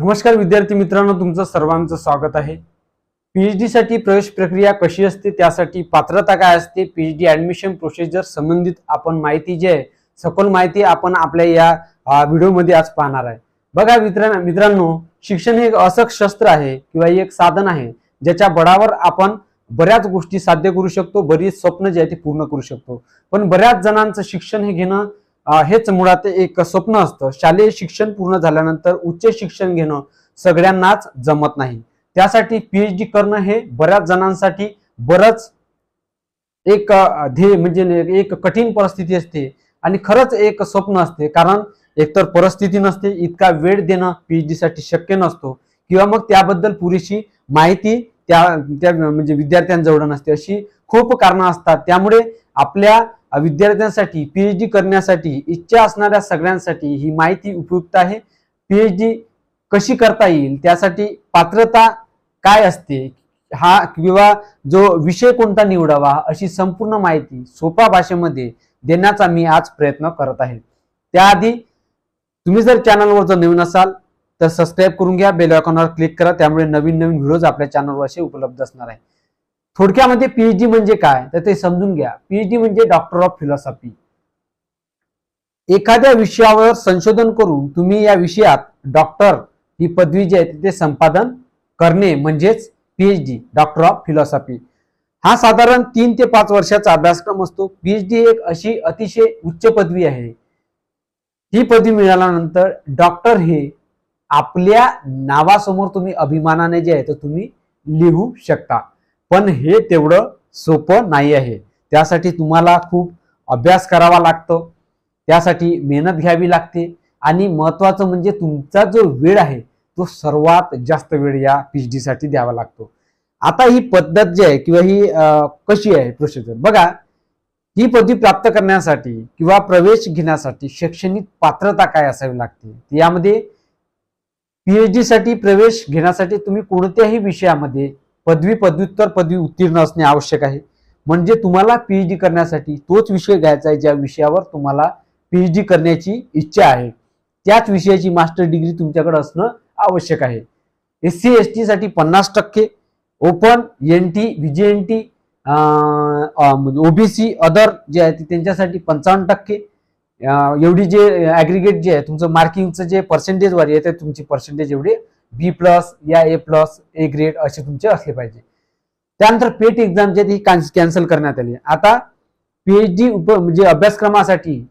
नमस्कार विद्यार्थी मित्रांनो तुमचं सर्वांचं स्वागत आहे. पीएचडी साठी प्रवेश प्रक्रिया कशी असते त्यासाठी पात्रता काय असते पीएचडी ऍडमिशन प्रोसिजर संबंधित आपण माहिती जी आहे सखोल माहिती आपण आपल्या या व्हिडिओमध्ये आज पाहणार आहे. बघा मित्रांनो मित्रांनो शिक्षण हे एक असं शस्त्र आहे किंवा एक साधन आहे ज्याच्या बळावर आपण बऱ्याच गोष्टी साध्य करू शकतो बरीच स्वप्न जे आहे ते पूर्ण करू शकतो. पण बऱ्याच जणांचं शिक्षण हे घेणं हेच मुळात एक स्वप्न असतं. शालेय शिक्षण पूर्ण झाल्यानंतर उच्च शिक्षण घेणं सगळ्यांनाच जमत नाही. त्यासाठी पीएचडी करणं हे बऱ्याच जणांसाठी बरंच एक ध्येय म्हणजे एक कठीण परिस्थिती असते आणि खरंच एक स्वप्न असते. कारण एकतर परिस्थिती नसते इतका वेळ देणं पीएचडी साठी शक्य नसतो किंवा मग त्याबद्दल पुरेशी माहिती त्या त्या म्हणजे विद्यार्थ्यांजवळ नसते. अशी खूप कारणं असतात. त्यामुळे आपल्या विद्यार्थ्यांसाठी पीएचडी करण्यासाठी इच्छा असणाऱ्या सगळ्यांसाठी ही माहिती उपयुक्त आहे. पीएचडी कशी करता येईल त्यासाठी पात्रता काय असते हा किंवा जो विषय कोणता निवडावा अशी संपूर्ण माहिती सोपा भाषेमध्ये देण्याचा मी आज प्रयत्न करत आहे. त्याआधी तुम्ही जर चॅनलवर जर नवीन असाल तर सबस्क्राईब करून घ्या बेल आयकॉनवर क्लिक करा त्यामुळे नवीन नवीन व्हिडिओज आपल्या चॅनलवर असे उपलब्ध असणार आहे थोडक्यामध्ये पीएचडी म्हणजे काय? तर ते समजून घ्या. पीएचडी म्हणजे डॉक्टर ऑफ फिलॉसॉफी एखाद्या विषयावर संशोधन करून तुम्ही या विषयात डॉक्टर ही पदवी जी आहे ते संपादन करणे म्हणजेच पीएचडी डॉक्टर ऑफ फिलॉसॉफी हा साधारण तीन ते पाच वर्षाचा अभ्यासक्रम असतो. पीएचडी एक अशी अतिशय उच्च पदवी आहे. ही पदवी मिळाल्यानंतर डॉक्टर हे आपल्या नावासमोर तुम्ही अभिमानाने जे आहे तर तुम्ही लिहू शकता. पण हे तेवढं सोपं नाही आहे. त्यासाठी तुम्हाला खूप अभ्यास करावा लागतो. त्यासाठी मेहनत घ्यावी लागते. आणि महत्वाचं म्हणजे तुमचा जो वेळ आहे तो सर्वात जास्त वेळ या पीएचडी साठी द्यावा लागतो. आता ही पद्धत जी आहे किंवा ही कशी आहे प्रोसिजर बघा ही पदवी प्राप्त करण्यासाठी किंवा प्रवेश घेण्यासाठी शैक्षणिक पात्रता काय असावी लागते? यामध्ये पीएचडी साठी प्रवेश घेण्यासाठी तुम्ही कोणत्याही विषयामध्ये पदवी पदव्युत्तर पदवी उत्तीर्ण असणे आवश्यक आहे. म्हणजे तुम्हाला पीएचडी करण्यासाठी तोच विषय घ्यायचा आहे ज्या विषयावर तुम्हाला पीएचडी करण्याची इच्छा आहे. त्याच विषयाची मास्टर डिग्री तुमच्याकडे असणं आवश्यक आहे. एस सी एस टी साठी पन्नास टक्के open N T VJN T म्हणजे ओबीसी अदर जे आहे ते त्यांच्यासाठी पंचावन्न टक्के. एवढी जे ॲग्रिगेट जे आहे तुमचं मार्किंगचं जे पर्सेंटेज वर येते तुमची पर्सेंटेज एवढी बी प्लस या ए प्लस ए ग्रेड असे तुमचे असले पाहिजे. त्यानंतर पेट एक्झाम जे ती कॅन्सल करण्यात आली. आता पीएचडी उप म्हणजे अभ्यासक्रमासाठी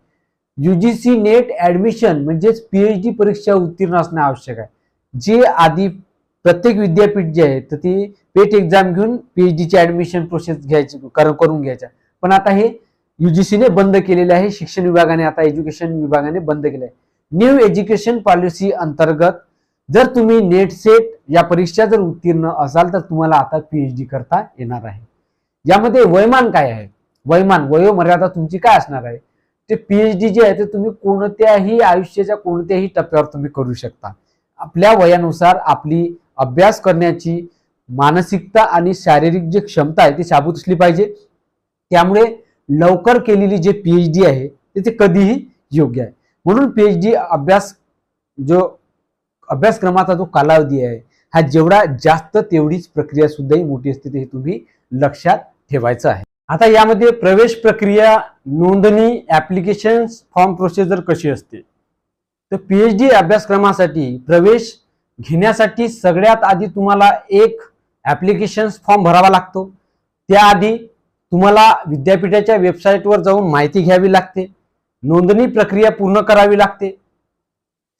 युजीसी नेट ऍडमिशन म्हणजेच पीएचडी परीक्षा उत्तीर्ण असणे आवश्यक आहे. जे आधी प्रत्येक विद्यापीठ जे आहे तर ती पेट एक्झाम घेऊन पीएचडीची ऍडमिशन प्रोसेस घ्यायची कर- करून घ्यायच्या. पण आता हे युजीसीने बंद केलेले आहे शिक्षण विभागाने आता एज्युकेशन विभागाने बंद केलं आहे न्यू एज्युकेशन पॉलिसी अंतर्गत जर तुम्ही नेट सेट या परीक्षा जर उत्तीर्ण असाल तर तुम्हाला आता पीएचडी करता येणार आहे. यामध्ये वयमान काय आहे? वयमान वयोमर्यादा तुमची काय असणार आहे? ते पीएचडी जे आहे ते तुम्ही कोणत्याही आयुष्याच्या कोणत्याही टप्प्यावर तुम्ही करू शकता. आपल्या वयानुसार आपली अभ्यास करण्याची मानसिकता आणि शारीरिक जी क्षमता आहे ती शाबूत असली पाहिजे. त्यामुळे लवकर केलेली जे पीएचडी आहे ते ते कधीही योग्य आहे. म्हणून पीएचडी अभ्यास जो अभ्यासक्रमाचा जो कालावधी आहे हा जेवढा जास्त तेवढीच प्रक्रिया सुद्धाही मोठी असते ते तुम्ही लक्षात ठेवायचं आहे. आता यामध्ये प्रवेश प्रक्रिया नोंदणी ऍप्लिकेशन फॉर्म प्रोसिजर कशी असते? तर पीएचडी अभ्यासक्रमासाठी प्रवेश घेण्यासाठी सगळ्यात आधी तुम्हाला एक ऍप्लिकेशन फॉर्म भरावा लागतो. त्याआधी तुम्हाला विद्यापीठाच्या वेबसाईटवर जाऊन माहिती घ्यावी लागते. नोंदणी प्रक्रिया पूर्ण करावी लागते.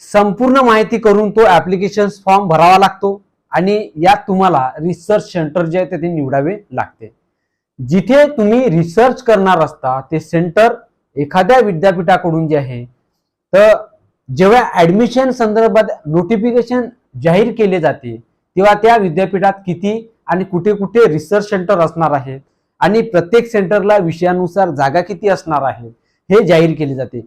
संपूर्ण माहिती करून तो ऍप्लिकेशन फॉर्म भरावा लागतो आणि यात तुम्हाला रिसर्च सेंटर जे आहे ते निवडावे लागते. जिथे तुम्ही रिसर्च करणार असता ते सेंटर एखाद्या विद्यापीठाकडून जे आहे तर जेव्हा ऍडमिशन संदर्भात नोटिफिकेशन जाहीर केले जाते तेव्हा त्या विद्यापीठात किती आणि कुठे कुठे रिसर्च सेंटर असणार आहेत आणि प्रत्येक सेंटरला विषयानुसार जागा किती असणार आहे हे जाहीर केले जाते.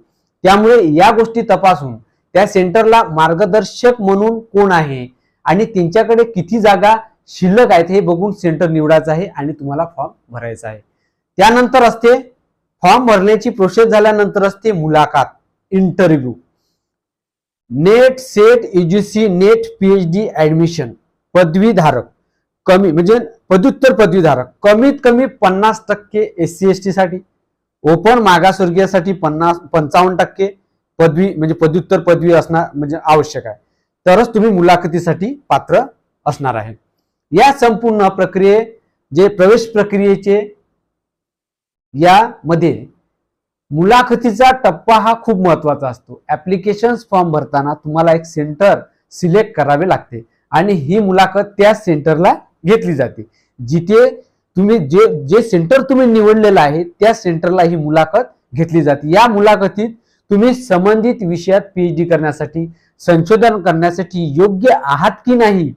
त्यामुळे या गोष्टी तपासून त्या सेंटरला मार्गदर्शक म्हणून कोण आहे? आणि त्यांच्याकडे किती जागा शिल्लक आहेत हे बघून सेंटर निवडायचं आहे आणि तुम्हाला फॉर्म भरायचा आहे. त्यानंतर असते फॉर्म भरण्याची प्रोसेस झाल्यानंतर असते मुलाखत interview NET SET UGC NET PhD admission पदवीधारक. कमी म्हणजे पदव्युत्तर पदवीधारक. कमीत कमी पन्नास टक्के एस सी एस टी साठी. ओपन मागासवर्गीयासाठी पन्नास पंचावन्न टक्के. पदवी म्हणजे पदव्युत्तर पदवी असणार म्हणजे आवश्यक आहे. तरच तुम्ही मुलाखतीसाठी पात्र असणार आहे. या संपूर्ण प्रक्रिये जे प्रवेश प्रक्रियेचे यामध्ये मुलाखतीचा टप्पा हा खूप महत्त्वाचा असतो. ऍप्लिकेशन फॉर्म भरताना तुम्हाला एक सेंटर सिलेक्ट करावे लागते आणि ही मुलाखत त्या सेंटरला घेतली जाते. जिथे तुम्ही जे जे सेंटर तुम्ही निवडलेलं आहे त्या सेंटरला ही मुलाखत घेतली जाते. या मुलाखतीत तुम्ही संबंधित विषयात पीएचडी करण्यासाठी संशोधन करण्यासाठी योग्य आहात की नाही?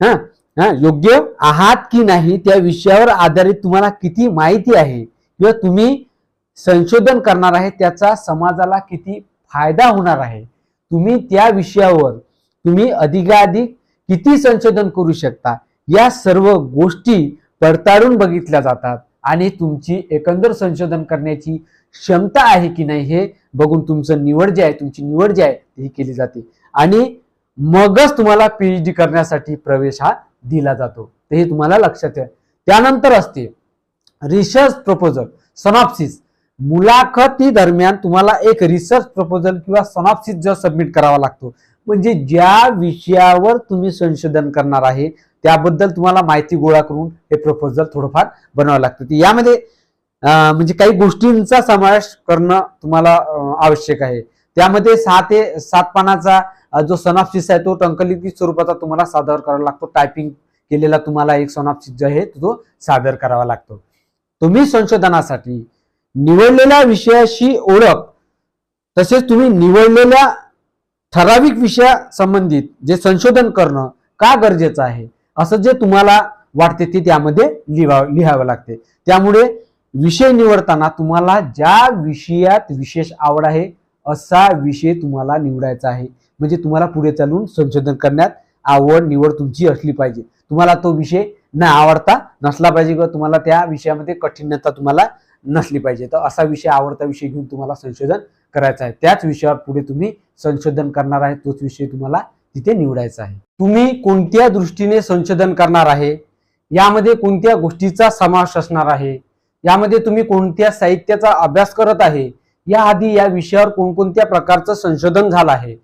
हा हा योग्य आहात की नाही त्या विषयावर आधारित तुम्हाला किती माहिती आहे? किंवा तुम्ही संशोधन करणार आहे त्याचा समाजाला किती फायदा होणार आहे? तुम्ही त्या विषयावर तुम्ही अधिकाधिक किती संशोधन करू शकता? या सर्व गोष्टी पडताळून बघितल्या जातात आणि तुमची एकंदर संशोधन करण्याची क्षमता आहे की नाही हे बघून तुमचं निवड जे आहे तुमची निवड जी आहे ही केली जाते. आणि मगच तुम्हाला पीएचडी करण्यासाठी प्रवेश हा दिला जातो. ते हे तुम्हाला लक्षात ठेवा त्यानंतर असते रिसर्च प्रपोजल सनॉप्सिस मुलाखती दरम्यान तुम्हाला एक रिसर्च प्रपोजल किंवा सनॉप्सिस जो सबमिट करावा लागतो. म्हणजे ज्या विषयावर तुम्ही संशोधन करणार आहे त्याबद्दल तुम्हाला माहिती गोळा करून हे प्रपोजल थोडंफार बनवावं लागतं. यामध्ये म्हणजे काही गोष्टींचा समावेश करणं तुम्हाला आवश्यक आहे. त्यामध्ये सहा ते सात पानाचा जो सनाप्सिस आहे तो टंकलिखित स्वरूपाचा तुम्हाला सादर करावा लागतो. टायपिंग केलेला तुम्हाला एक सनाप्सिस जो आहे तो सादर करावा लागतो. तुम्ही संशोधनासाठी निवडलेल्या विषयाशी ओळख तसेच तुम्ही निवडलेल्या ठराविक विषया संबंधित जे संशोधन करणं का गरजेचं आहे असं जे तुम्हाला वाटते ते त्यामध्ये लिहावं लिहावं लागते. त्यामुळे विषय निवडताना तुम्हाला ज्या विषयात विशेष आवड आहे असा विषय तुम्हाला निवडायचा आहे. म्हणजे तुम्हाला पुढे चालून संशोधन करण्यात आवड निवड तुमची असली पाहिजे. तुम्हाला तो विषय न आवडता नसला पाहिजे किंवा तुम्हाला त्या विषयामध्ये कठीणता तुम्हाला नसली पाहिजे. तर असा विषय आवडता विषय घेऊन तुम्हाला संशोधन करायचं आहे. त्याच विषयावर पुढे तुम्ही संशोधन करणार आहे तोच विषय तुम्हाला तिथे निवडायचा आहे. तुम्ही कोणत्या दृष्टीने संशोधन करणार आहे? यामध्ये कोणत्या गोष्टीचा समावेश असणार आहे? यामध्ये तुम्ही कोणत्या साहित्याचा अभ्यास करत आहे? याआधी या विषयावर कोणकोणत्या प्रकारचं संशोधन झालं आहे?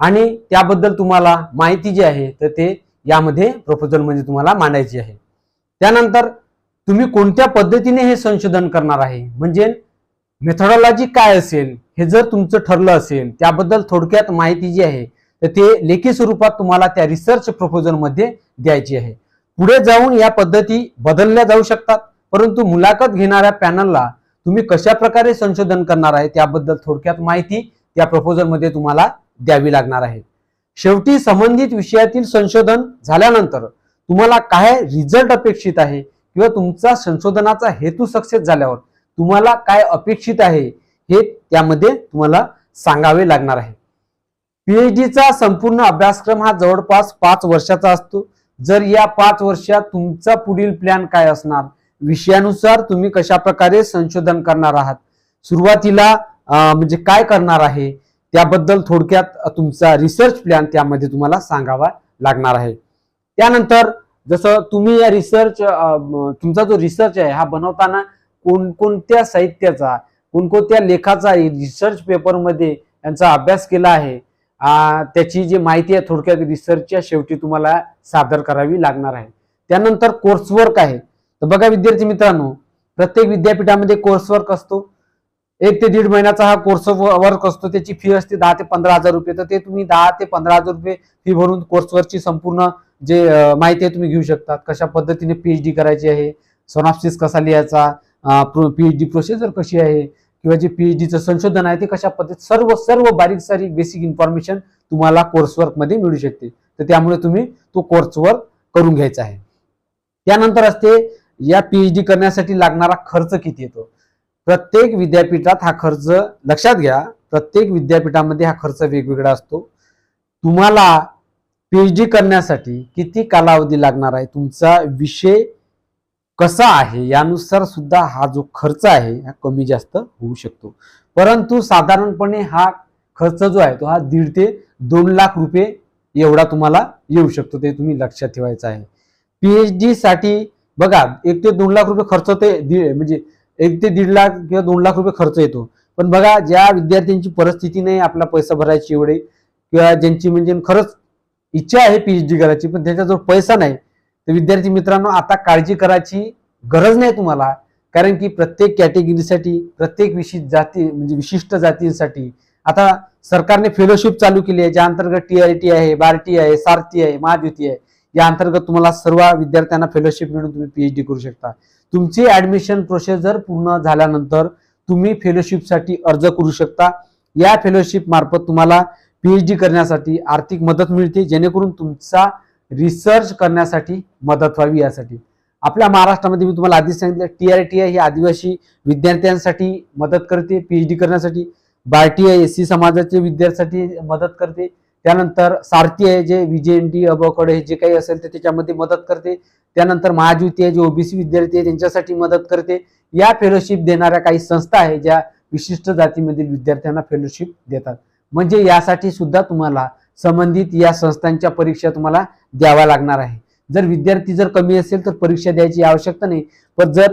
आणि त्याबद्दल तुम्हाला माहिती जी आहे तर ते यामध्ये प्रपोजल म्हणजे तुम्हाला मांडायची आहे. त्यानंतर तुम्ही कोणत्या पद्धतीने हे संशोधन करणार आहे? म्हणजे मेथडॉलॉजी काय असेल? हे जर तुमचं ठरलं असेल त्याबद्दल थोडक्यात माहिती जी आहे तर ते लेखी स्वरूपात तुम्हाला त्या रिसर्च प्रपोजलमध्ये द्यायची आहे. पुढे जाऊन या पद्धती बदलल्या जाऊ शकतात. परंतु मुलाखत घेणाऱ्या पॅनलला तुम्ही कशा प्रकारे संशोधन करणार आहे त्याबद्दल थोडक्यात माहिती त्या प्रपोजलमध्ये तुम्हाला द्यावी लागणार आहे. शेवटी संबंधित विषयातील संशोधन झाल्यानंतर तुम्हाला काय रिझल्ट अपेक्षित आहे किंवा तुमचा संशोधनाचा हेतू सक्सेस झाल्यावर तुम्हाला काय अपेक्षित आहे हे त्यामध्ये तुम्हाला सांगावे लागणार आहे. पीएचडीचा संपूर्ण अभ्यासक्रम हा जवळपास पाच वर्षाचा असतो. जर या पाच वर्षात तुमचा पुढील प्लॅन काय असणार? विषयानुसार तुम्ही कशा प्रकारे संशोधन करणार आहात? सुरुवातीला म्हणजे काय करणार आहे? त्याबद्दल थोडक्यात तुमचा रिसर्च प्लॅन त्यामध्ये तुम्हाला सांगावा लागणार आहे. त्यानंतर जसं तुम्ही या रिसर्च तुमचा जो रिसर्च आहे हा बनवताना कोणकोणत्या साहित्याचा कोणकोणत्या लेखाचा रिसर्च पेपरमध्ये यांचा अभ्यास केला आहे त्याची जी माहिती आहे थोडक्यात रिसर्चच्या शेवटी तुम्हाला सादर करावी लागणार आहे. त्यानंतर कोर्सवर्क आहे. तर बघा विद्यार्थी मित्रांनो प्रत्येक विद्यापीठामध्ये कोर्स वर्क असतो. एक ते दीड महिन्याचा हा कोर्स वर्क असतो. त्याची फी असते दहा ते पंधरा हजार रुपये. तर ते तुम्ही दहा ते पंधरा हजार रुपये फी भरून कोर्सवरची संपूर्ण जे माहिती आहे तुम्ही घेऊ शकता. कशा पद्धतीने पीएचडी करायची आहे सोनाप्सिस कसा लिहायचा पीएचडी प्रोसिजर कशी आहे किंवा जे पीएचडीचं संशोधन आहे ते कशा पद्धतीत सर्व सर्व बारीक सारीक बेसिक इन्फॉर्मेशन तुम्हाला कोर्सवर्कमध्ये मिळू शकते. तर त्यामुळे तुम्ही तो कोर्सवर्क करून घ्यायचा आहे. त्यानंतर असते या पीएचडी करण्यासाठी लागणारा खर्च किती येतो? प्रत्येक विद्यापीठात हा खर्च लक्षात घ्या प्रत्येक विद्यापीठामध्ये हा खर्च वेगवेगळा असतो. तुम्हाला पीएचडी करण्यासाठी किती कालावधी लागणार आहे? तुमचा विषय कसा आहे? यानुसार सुद्धा हा जो खर्च आहे हा कमी जास्त होऊ शकतो. परंतु साधारणपणे हा खर्च जो आहे तो हा दीड ते दोन लाख रुपये एवढा तुम्हाला येऊ शकतो ते तुम्ही लक्षात ठेवायचं आहे. पीएचडी साठी बघा एक ते दोन लाख रुपये खर्च ते म्हणजे एक ते दीड लाख किंवा दोन लाख रुपये खर्च येतो. पण बघा ज्या विद्यार्थ्यांची परिस्थिती नाही आपला पैसा भरायची एवढे किंवा ज्यांची म्हणजे खरंच इच्छा आहे पीएचडी करायची पण त्याच्याजवळ पैसा नाही तर विद्यार्थी मित्रांनो आता काळजी करायची गरज नाही तुम्हाला. कारण की प्रत्येक कॅटेगरीसाठी प्रत्येक विशिष्ट जाती म्हणजे विशिष्ट जातींसाठी आता सरकारने फेलोशिप चालू केली आहे ज्या अंतर्गत टी आय टी आहे बार्टी आहे सारथी आहे महाद्युती आहे. या अंतर्गत तुम्हाला सर्व विद्यार्थ्यांना फेलोशिप मिळून तुम्ही पीएचडी करू शकता. तुमची ऍडमिशन प्रोसेस जर पूर्ण झाल्यानंतर तुम्ही फेलोशिपसाठी अर्ज करू शकता. या फेलोशिप मार्फत तुम्हाला पीएचडी करण्यासाठी आर्थिक मदत मिळते जेणेकरून तुमचा रिसर्च करण्यासाठी मदत व्हावी यासाठी. आपल्या महाराष्ट्रामध्ये मी तुम्हाला आधीच सांगितलं टी आर टी आय ही आदिवासी विद्यार्थ्यांसाठी मदत करते पीएचडी करण्यासाठी. बार्टी आय एस सी समाजाचे विद्यार्थ्यांसाठी मदत करते. त्यानंतर सारथी आहे जे विजेएनटी अबकडे जे काही असेल ते त्याच्यामध्ये मदत करते. त्यानंतर महाज्योती आहे जे ओबीसी विद्यार्थी आहे त्यांच्यासाठी मदत करते. या फेलोशिप देणाऱ्या काही संस्था आहे ज्या विशिष्ट जातीमधील विद्यार्थ्यांना फेलोशिप देतात. म्हणजे यासाठी सुद्धा तुम्हाला संबंधित या संस्थांच्या परीक्षा तुम्हाला द्याव्या लागणार आहे. जर विद्यार्थी जर कमी असेल तर परीक्षा द्यायची आवश्यकता नाही. पण जर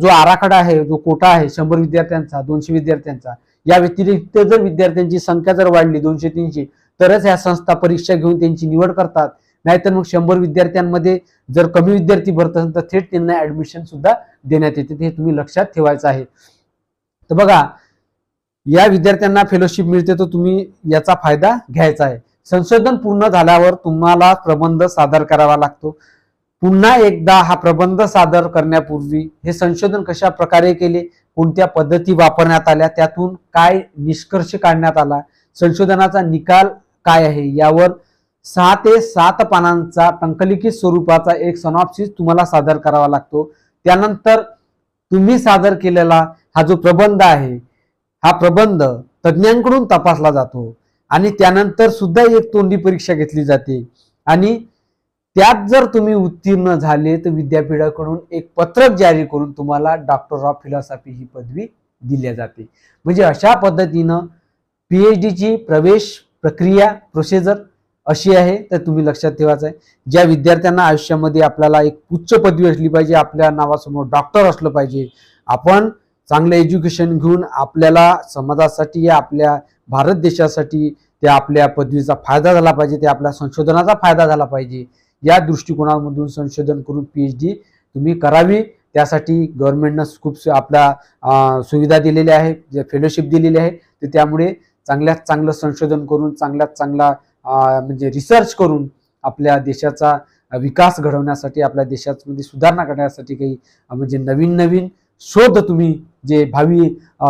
जो आराखडा आहे जो कोटा आहे शंभर विद्यार्थ्यांचा दोनशे विद्यार्थ्यांचा या व्यतिरिक्त जर विद्यार्थ्यांची संख्या जर वाढली दोनशे तीनशे तरच ह्या संस्था परीक्षा घेऊन त्यांची निवड करतात. नाहीतर मग शंभर विद्यार्थ्यांमध्ये जर कमी विद्यार्थी भरत असेल तर थेट त्यांना ऍडमिशन सुद्धा देण्यात येते. ते तुम्ही लक्षात ठेवायचं आहे. तर बघा या विद्यार्थ्यांना फेलोशिप मिळते तर तुम्ही याचा फायदा घ्यायचा आहे. संशोधन पूर्ण झाल्यावर तुम्हाला प्रबंध सादर करावा लागतो. पुन्हा एकदा हा प्रबंध सादर करण्यापूर्वी हे संशोधन कशा प्रकारे केले? कोणत्या पद्धती वापरण्यात आल्या? त्यातून काय निष्कर्ष काढण्यात आला? संशोधनाचा निकाल काय आहे? यावर सहा ते सात पानांचा टंकलिखित स्वरूपाचा एक सनॉप्सिस तुम्हाला सादर करावा लागतो. त्यानंतर तुम्ही सादर केलेला हा जो प्रबंध आहे हा प्रबंध तज्ज्ञांकडून तपासला जातो आणि त्यानंतर सुद्धा एक तोंडी परीक्षा घेतली जाते. आणि त्यात जर तुम्ही उत्तीर्ण झाले तर विद्यापीठाकडून एक पत्रक जारी करून तुम्हाला डॉक्टर ऑफ फिलॉसॉफी ही पदवी दिल्या जाते. म्हणजे अशा पद्धतीनं पीएचडीची प्रवेश प्रक्रिया प्रोसिजर अशी आहे तर तुम्ही लक्षात ठेवायचं आहे ज्या विद्यार्थ्यांना आयुष्यामध्ये आपल्याला एक उच्च पदवी असली पाहिजे आपल्या नावासमोर डॉक्टर असलं पाहिजे आपण चांगलं एज्युकेशन घेऊन आपल्याला समाजासाठी या आपल्या भारत देशासाठी त्या आपल्या पदवीचा फायदा झाला पाहिजे ते आपल्या संशोधनाचा फायदा झाला पाहिजे. या दृष्टिकोनामधून संशोधन करून पी एच डी तुम्ही करावी. त्यासाठी गव्हर्नमेंटनं खूप आपल्या सुविधा दिलेल्या आहेत जे फेलोशिप दिलेली आहे तर त्यामुळे चांगल्यात चांगलं संशोधन करून चांगल्यात चांगला म्हणजे रिसर्च करून आपल्या देशाचा विकास घडवण्यासाठी आपल्या देशामध्ये सुधारणा करण्यासाठी काही म्हणजे नवीन नवीन शोध तुम्ही जे भावी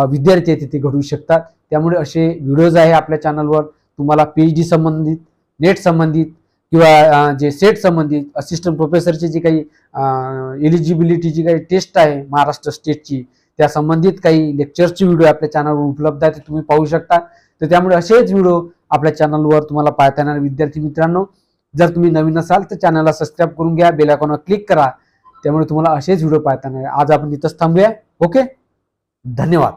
विद्यार्थी आहेत ते घडवू शकतात. त्यामुळे असे व्हिडिओज आहे आपल्या चॅनलवर तुम्हाला पी एच डी संबंधित नेट संबंधित किंवा जे सेट संबंधित असिस्टंट प्रोफेसरची जी काही एलिजिबिलिटीची काही टेस्ट आहे महाराष्ट्र स्टेटची त्या संबंधित काही लेक्चरचे व्हिडिओ आपल्या चॅनलवर उपलब्ध आहे ते तुम्ही पाहू शकता. तर त्यामुळे असेच व्हिडिओ आपल्या चॅनलवर तुम्हाला पाहता येणार. विद्यार्थी मित्रांनो जर तुम्ही नवीन असाल तर चॅनलला सबस्क्राईब करून घ्या बेल क्लिक करा. त्यामुळे तुम्हाला असेच व्हिडिओ पाहता येणार. आज आपण इथंच थांबूया. ओके धन्यवाद.